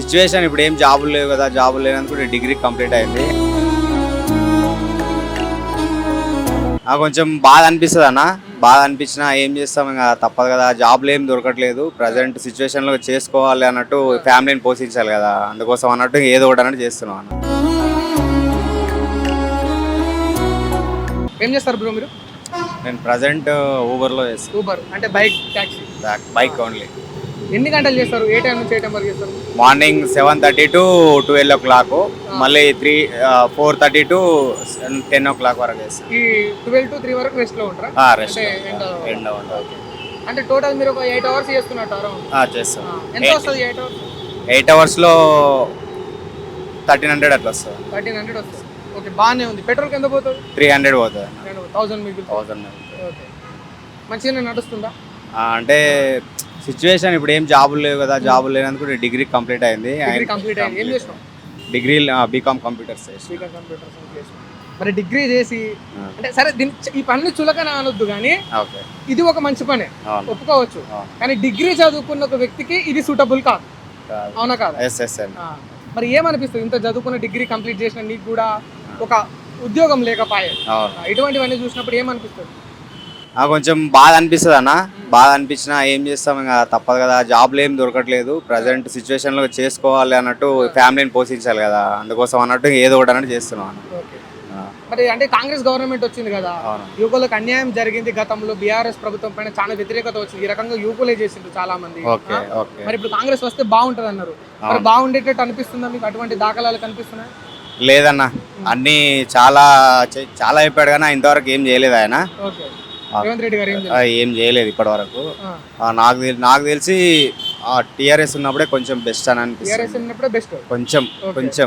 Situation ఇప్పుడు ఏం జాబులు లేవు కదా జాబులు లేనందుకు డిగ్రీ కంప్లీట్ అయింది. నాకు కొంచెం బాధ అనిపిస్తుంది అన్న. బాధ అనిపించినా ఏం చేస్తాం ఇంకా తప్పదు కదా జాబ్లు ఏం దొరకట్లేదు. ప్రజెంట్ సిచ్యువేషన్లో చేసుకోవాలి అన్నట్టు ఫ్యామిలీని పోషించాలి కదా అందుకోసం అన్నట్టు ఏదో ఒకటి అన్నట్టు చేస్తున్నాం అన్న. ఏం చేస్తారు బ్రో మీరు? నేను ప్రజెంట్ ఊబర్లో చేస్తాను ఊబర్ అంటే బైక్ ట్యాక్సీ బైక్ ఓన్లీ ఎన్ని గంటలు చేస్తారు? ఏ టైం నుంచి ఏ టైం వరకు చేస్తారు? Morning seven thirty to twelve o'clock. మళ్ళీ three four thirty to ten o'clock వరకు చేస్తాను ఈ ట్వెల్వ్ టు త్రీ వరకు రెస్ట్లో ఉంటారా? లో. ఎండ. అంటే టోటల్ మీరు ఒక ఎయిట్ అవర్స్ చేస్తున్నట్టు అరౌండ్ చేస్తాం. ఎంత వస్తుంది ఎయిట్ అవర్స్ ఎయిట్ అవర్స్లో థర్టీన్ హండ్రెడ్ అట్లా వస్తుంది. థర్టీన్ హండ్రెడ్ వస్తుంది. ఓకే బాగానే ఉంది. పెట్రోల్కి ఎంత పోతుంది? త్రీ హండ్రెడ్ పోతుంది. థౌసండ్ మీకు థౌసండ్ ఓకే. మంచిగానే నడుస్తుందా? అంటే సిచ్యువేషన్ ఇప్పుడు ఏం జాబులు లేవు కదా జాబులు లేనందుకు డిగ్రీ కంప్లీట్ అయింది. డిగ్రీ కంప్లీట్ అయింది. ఏం చేసినావు? డిగ్రీ బీకామ్ కంప్యూటర్స్ మరి డిగ్రీ చేసి అంటే సరే దీని ఈ పనులు చులకన అనొద్దు కానీ ఇది ఒక మంచి పనే. ఒప్పుకోవచ్చు. కానీ డిగ్రీ చదువుకున్న ఒక వ్యక్తికి ఇది సూటబుల్ కాదు. అవునా కాదు? ఎస్ ఎస్ అండి మరి ఏమనిపిస్తుంది? ఇంత చదువుకున్న డిగ్రీ కంప్లీట్ చేసిన నీకు కూడా ఒక ఉద్యోగం లేకపోయే. ఇటువంటివన్నీ చూసినప్పుడు ఏమనిపిస్తుంది? కొంచెం బాధ అనిపిస్తుంది అన్న. బాధ అనిపించినా ఏం చేస్తాం ఇంకా తప్పదు కదా. జాబ్లు ఏం దొరకట్లేదు. ప్రజెంట్ సిచ్యువేషన్లో చేసుకోవాలి అన్నట్టు ఫ్యామిలీని పోషించాలి కదా. అందుకోసం అన్నట్టు ఏదో ఒకటి అన్నట్టు చేస్తున్నాం మరి అంటే కాంగ్రెస్ గవర్నమెంట్ వచ్చింది కదా. యువకులకు అన్యాయం జరిగింది గతంలో. బీఆర్ఎస్ ప్రభుత్వం పైన చాలా వ్యతిరేకత వచ్చింది. ఈ రకంగా యువకులే చేసిండ్రు చాలా మంది ఓకే ఆ? ఓకే. మరి ఇప్పుడు కాంగ్రెస్ వస్తే బాగుంటది అన్నారు. మరి. బాగుండేటట్టు అనిపిస్తుందా మీకు? అటువంటి దాఖలాలు కనిపిస్తున్నాయి? లేదన్న. అన్నీ చాలా చాలా చెప్పాడు కానీ ఇంతవరకు ఏం చేయలేదు ఆయన. ఏం చేయలేదు ఇప్పటి వరకు నాకు నాకు తెలిసి టీఆర్ఎస్ ఉన్నప్పుడే కొంచెం బెస్ట్ అని అనిపిస్తుంది. కొంచెం కొంచెం.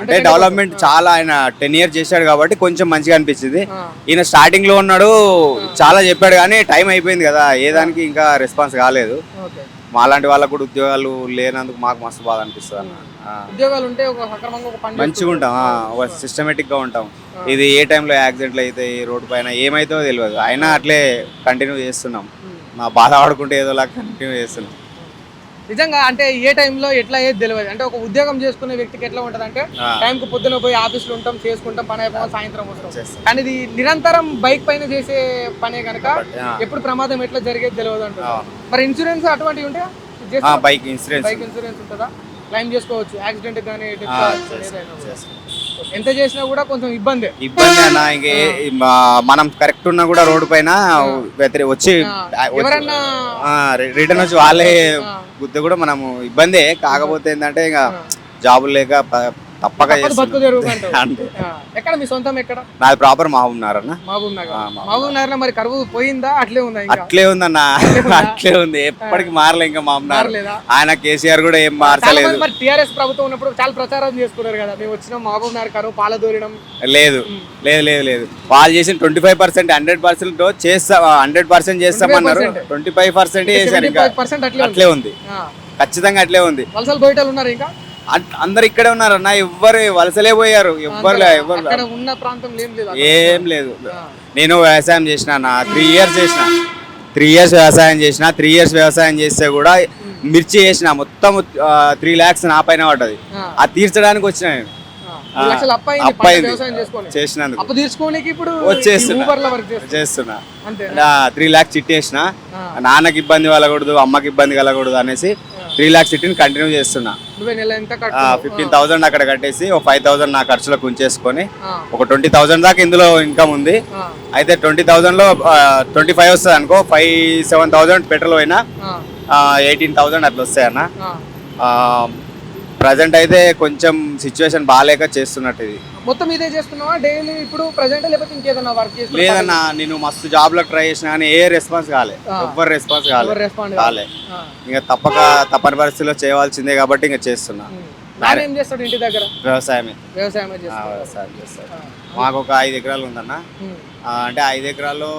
అంటే డెవలప్మెంట్ చాలా ఆయన టెన్ ఇయర్స్ చేశాడు కాబట్టి కొంచెం మంచిగా అనిపించింది ఈయన స్టార్టింగ్లో ఉన్నాడు చాలా చెప్పాడు కానీ టైం అయిపోయింది కదా ఏ దానికి ఇంకా రెస్పాన్స్ కాలేదు. మాలాంటి వాళ్ళకు కూడా ఉద్యోగాలు లేనందుకు మాకు మస్తు బాధ అనిపిస్తుంది అన్న. ఉద్యోగాలు ఉంటే ఒక సక్రమంగా ఒక పని మంచిగా ఉంటాం ఆ, ఒక సిస్టమేటిక్గా ఉంటాం ఇది ఏ టైంలో యాక్సిడెంట్లు అయితే రోడ్డు పైన ఏమైతుందో తెలియదు. అయినా అట్లే కంటిన్యూ చేస్తున్నాం. మా బాధ పడుకుంటే ఏదోలా కంటిన్యూ చేస్తున్నాం. నిజంగా అంటే ఏ టైంలో ఎట్లా ఏది తెలియదు. అంటే ఒక ఉద్యోగం చేసుకునే వ్యక్తికి ఎట్లా ఉంటది అంటే ఆ. టైంకు పొద్దున పోయి ఆఫీస్లో ఉంటాం చేసుకుంటాం పని అయిపోయి సాయంత్రం వస్తాం. చేస్తాం. కానీ ఇది నిరంతరం బైక్ పైన చేసే పనే కనుక ఆ. ఎప్పుడు ప్రమాదం ఎట్లా జరిగేది తెలియదు అంటారు. మరి ఇన్సూరెన్స్ అటువంటివి ఉంటాయా? ఆ, బైక్ ఇన్సూరెన్స్. బైక్ ఇన్సూరెన్స్ ఉంటుందా? క్లైమ్ చేసుకోవచ్చు. యాక్సిడెంట్ కానీ. ఎంత చేసినా కూడా కొంచెం ఇబ్బంది. ఇబ్బంది అన్న ఇంక మనం కరెక్ట్ ఉన్నా కూడా రోడ్డు పైన వచ్చి రిటర్న్ వచ్చి వాళ్ళే గుద్ద కూడా మనము ఇబ్బందే. కాకపోతే ఏంటంటే ఇక జాబులు లేక తప్పక. ఎక్కడ మీ సొంతం ఎక్కడ? నాది ప్రాపర్ మహబూబ్ అన్న మహబూబ్ నగర్. ఆ, మహబూబ్ నగర్ మరి కరువు పోయిందా? అట్లే ఉందా ఇంకా? అట్లే ఉందన్న. అట్లే ఉంది? ఎప్పటికి మారలే ఇంకా మహబూబ్ మారలేదా? ఆయన కేసీఆర్ కూడా ఏం చాలా మార్చలేదు. మరి టిఆర్ఎస్ ప్రభుత్వం ఉన్నప్పుడు చాలా ప్రచారం చేసుకున్నారు కదా. మేము వచ్చిన మహబూబ్ నగర్ కరువు పాలదూరడం లేదు. లేదు లేదు లేదు. వాళ్ళు చేసిన twenty five percent hundred percent చేస్తా హండ్రెడ్ పర్సెంట్ చేస్తామన్నారు. 25% ట్వంటీ ఫైవ్ పర్సెంట్ చేశారు ఇంకా. అట్లే ఉంది. ఖచ్చితంగా అట్లే ఉంది. వలసలు బయటలు ఉన్నారు ఇంకా? అందరు ఇక్కడే ఉన్నారు అన్న ఎవ్వరు వలసలే పోయారు ఎవ్వరు ఎవ్వరు ఉన్న ప్రాంతం ఏం లేదు. నేను వ్యవసాయం చేసిన నా త్రీ ఇయర్స్ చేసిన. త్రీ ఇయర్స్ వ్యవసాయం చేసిన త్రీ ఇయర్స్ వ్యవసాయం చేస్తే కూడా మిర్చి చేసిన మొత్తం త్రీ ల్యాక్స్ నా పైన పడ్డది. ఆ. అది తీర్చడానికి వచ్చిన నేను. చేసినందుకు. చేస్తున్నా. త్రీ ల్యాక్స్ చిట్టేసిన. నాన్నకి ఇబ్బంది కలగకూడదు అమ్మకి ఇబ్బంది కలగకూడదు అనేసి త్రీ ల్యాక్స్ చిట్టిని కంటిన్యూ చేస్తున్నా నువ్వే నెల ఎంత కట్టు ఫిఫ్టీన్ థౌసండ్ అక్కడ కట్టేసి ఒక ఫైవ్ థౌసండ్ నా ఖర్చులకు ఉంచేసుకొని ఆ. ఒక ట్వంటీ థౌసండ్ దాకా ఇందులో ఇన్కమ్ ఉంది ఆ. అయితే ట్వంటీ థౌసండ్లో ట్వంటీ ఫైవ్ వస్తుంది అనుకో ఫైవ్ సెవెన్ థౌసండ్ పెట్రోల్ పోయినా ఆ. ఎయిటీన్ థౌసండ్ అట్లా వస్తాయన్న ఆ. ప్రజెంట్ అయితే కొంచెం సిచ్యువేషన్ బాగాలేక చేస్తున్నట్టు ఇది. మొత్తం ఇదే చేస్తున్నావా? డైలీ ఇప్పుడు ప్రజెంట్ లేకపోతే ఇంకేదన్నా వర్క్ చేస్తున్నా లేదన్నా నేను మస్తు జాబ్లో ట్రై చేసిన కానీ ఏ రెస్పాన్స్ కాలే. ఎవ్వరు రెస్పాన్స్ కాలే. కాలే. ఇంకా తప్పక తప్పని పరిస్థితిలో చేయవలసిందే కాబట్టి ఇంకా చేస్తున్నా. నాన్న ఏం చేస్తాడు ఇంటి దగ్గర? వ్యవసాయమే. వ్యవసాయం చేస్తాడు. మాకు ఒక ఐదు ఎకరాలు ఉందన్న. అంటే ఐదు ఎకరాల్లో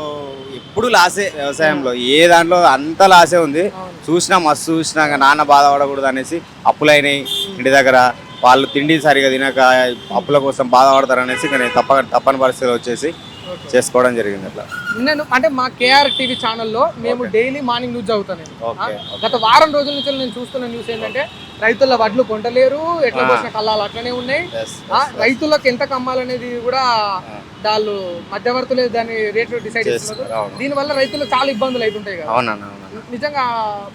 ఎప్పుడు లాసే వ్యవసాయంలో. ఏ దాంట్లో అంత లాసే ఉంది. చూసినా మస్తు చూసినా నాన్న బాధపడకూడదు అనేసి అప్పులైనాయి. ఇంటి దగ్గర వాళ్ళు తిండి సరిగా తినక అప్పుల కోసం బాధపడతారు అనేసి నేను తప్ప తప్పని పరిస్థితిలో వచ్చేసి. చేసుకోవడం జరిగింది అట్లా. నేను అంటే మా కేఆర్ టీవీ ఛానల్లో మేము డైలీ మార్నింగ్ న్యూస్ చదువుతాను? గత వారం రోజుల నుంచి నేను చూస్తున్న న్యూస్ ఏంటంటే రైతుల వడ్లు కొంటలేరు ఎట్లా. పోసిన కళ్ళాలు అట్లనే ఉన్నాయి. రైతులకు ఎంత కమ్మాలనేది కూడా వాళ్ళు మధ్యవర్తులే దాని రేట్లు డిసైడ్ చేస్తున్నారు. అవును. దీని వల్ల రైతులకు చాలా ఇబ్బందులు అవుతుంటాయి కదా. అవునన్నా నిజంగా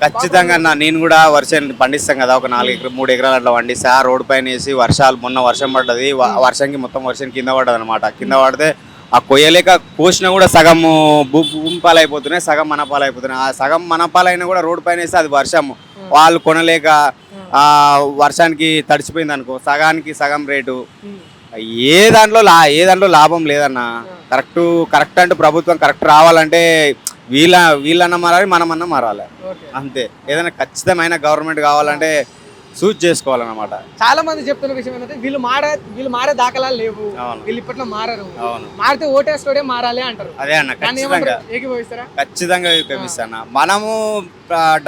ఖచ్చితంగా అన్న నేను కూడా వర్షం పండిస్తాం కదా ఒక నాలుగు ఎకరా మూడు ఎకరాలు అట్లా పండిస్తా ఆ రోడ్ పైన వేసి వర్షాలు మొన్న వర్షం పడ్డది వర్షంకి మొత్తం వర్షం కింద పడ్డది అనమాట కింద పడితే ఆ కొయ్యలేక కోసినా కూడా సగం పాలైపోతున్నాయి సగం మన పాలైపోతున్నాయి. ఆ సగం మన పాలైనా కూడా రోడ్ పైన వేస్తే అది వర్షం. వాళ్ళు కొనలేక ఆ వర్షానికి తడిచిపోయింది అనుకో సగానికి సగం రేటు. ఏ దాంట్లో లా ఏ దాంట్లో లాభం లేదన్న కరెక్ట్ కరెక్ట్ అంటే ప్రభుత్వం కరెక్ట్ రావాలంటే వీళ్ళ వీళ్ళన్నా మారాలి మనమన్నా మారాలి. అంతే. ఏదైనా ఖచ్చితమైన గవర్నమెంట్ కావాలంటే సూట్ చేసుకోవాలన్నమాట. చాలా మంది చెప్తున్న విషయం ఏంటంటే వీళ్ళు మారే వీళ్ళు మారే దాఖలాలు లేవు. వీళ్ళు ఇప్పట్లో మారరు. మారితే ఓటేస్తోడే మారాలి అంటారు. అదే అన్న ఖచ్చితంగా. ఖచ్చితంగా తెప్పిస్తాను మనము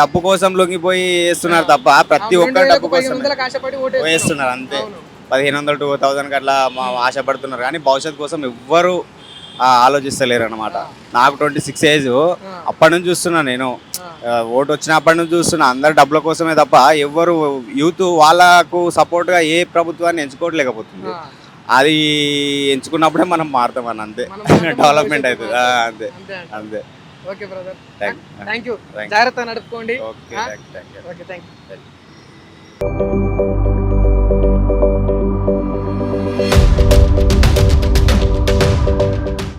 డబ్బు కోసం లొంగిపోయి వేస్తున్నారు తప్ప ప్రతి ఒక్క డబ్బు కోసం వేస్తున్నారు అంతే. పదిహేను వందలు టూ థౌసండ్ అట్లా మా ఆశపడుతున్నారు. కానీ భవిష్యత్తు కోసం ఎవ్వరు ఆలోచిస్తలేరు అనమాట నాకు ట్వంటీ సిక్స్ ఏజ్. అప్పటి నుంచి చూస్తున్నా నేను. ఓటు వచ్చినప్పటి నుంచి చూస్తున్నా. అందరు డబ్బుల కోసమే తప్ప ఎవ్వరు యూత్ వాళ్ళకు సపోర్ట్గా ఏ ప్రభుత్వాన్ని ఎంచుకోవట్లేకపోతుంది. అది ఎంచుకున్నప్పుడే మనం మారుతాం అని అంతే. డెవలప్మెంట్ అవుతుంది. అంతే. అంతే ఓకే బ్రదర్. Thank you. జాగ్రత్త నడుపుకోండి. Okay thank you